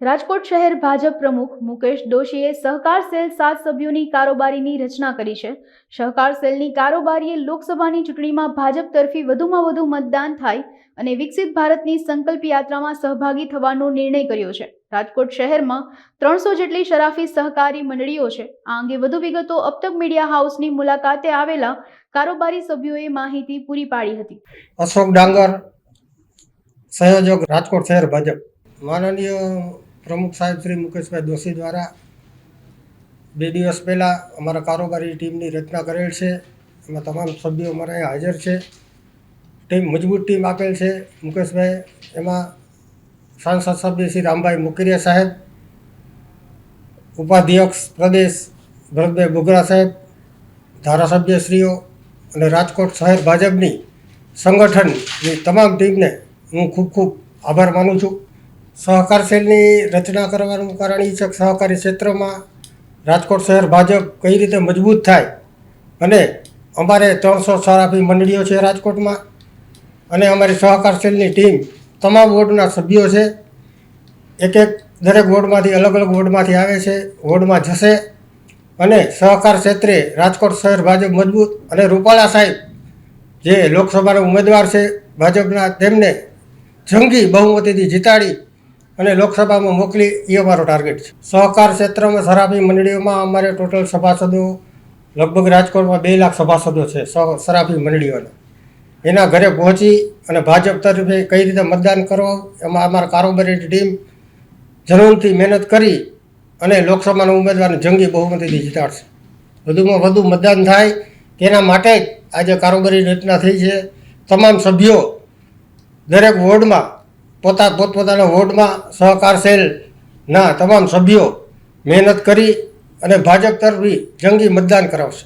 રાજકોટ શહેર ભાજપ પ્રમુખ મુકેશ દોશીએ સહકાર સેલ સાત સભ્યોની કારોબારીની રચના કરી છે. સહકાર સેલની કારોબારીએ લોકસભાની ચૂંટણીમાં ભાજપ તરફી વધુમાં વધુ મતદાન થાય અને વિકસિત ભારતની સંકલ્પ યાત્રામાં સહભાગી થવાનો નિર્ણય કર્યો છે. રાજકોટ શહેરમાં ત્રણસો જેટલી શરાફી સહકારી મંડળીઓ છે. આ અંગે વધુ વિગતો અબતક મીડિયા હાઉસની મુલાકાતે આવેલા કારોબારી સભ્યોએ માહિતી પૂરી પાડી હતી. અશોક ડાંગર, સંયોજક રાજકોટ શહેર ભાજપ. માનનીય પ્રમુખ સાહેબ શ્રી મુકેશભાઈ દોશી દ્વારા બે દિવસ પહેલાં અમારા કારોબારી ટીમની રચના કરેલ છે. એમાં તમામ સભ્યો અમારા હાજર છે. ટીમ મજબૂત ટીમ આપેલ છે. મુકેશભાઈ, એમાં સાંસદ સભ્ય શ્રી રામભાઈ મુકરિયા સાહેબ, ઉપાધ્યક્ષ પ્રદેશ ભરતભાઈ બોગરા સાહેબ, ધારાસભ્યશ્રીઓ અને રાજકોટ શહેર ભાજપની સંગઠનની તમામ ટીમને હું ખૂબ ખૂબ આભાર માનું છું. સહકાર સેલની રચના કરવાનું કારણ એ છે કે સહકારી ક્ષેત્રમાં રાજકોટ શહેર ભાજપ કઈ રીતે મજબૂત થાય અને અમારે ત્રણસો સરાફી મંડળીઓ છે રાજકોટમાં અને અમારી સહકાર સેલની ટીમ તમામ વોર્ડના સભ્યો છે. એક એક દરેક વોર્ડમાંથી અલગ અલગ વોર્ડમાંથી આવે છે, વોર્ડમાં જશે અને સહકાર ક્ષેત્રે રાજકોટ શહેર ભાજપ મજબૂત અને રૂપાલા સાહેબ જે લોકસભાના ઉમેદવાર છે, ભાજપના તેમને જંગી બહુમતીથી જીતાડી અને લોકસભામાં મોકલી એ અમારો ટાર્ગેટ છે. સહકાર ક્ષેત્રમાં શરાબી મંડળીઓમાં અમારે ટોટલ સભાસદો લગભગ રાજકોટમાં બે લાખ સભાસદો છે સરાફી મંડળીઓના. એના ઘરે પહોંચી અને ભાજપ તરફે કઈ રીતે મતદાન કરો એમાં અમારા કારોબારી ટીમ જરૂરથી મહેનત કરી અને લોકસભાના ઉમેદવારને જંગી બહુમતીથી જીતાડશે. વધુમાં વધુ મતદાન થાય તેના માટે જ આજે કારોબારી રચના થઈ છે. તમામ સભ્યો દરેક વોર્ડમાં પોતા પોતપોતાના વોર્ડમાં સહકાર સેલના તમામ સભ્યો મહેનત કરી અને ભાજપ તરફી જંગી મતદાન કરાવશે.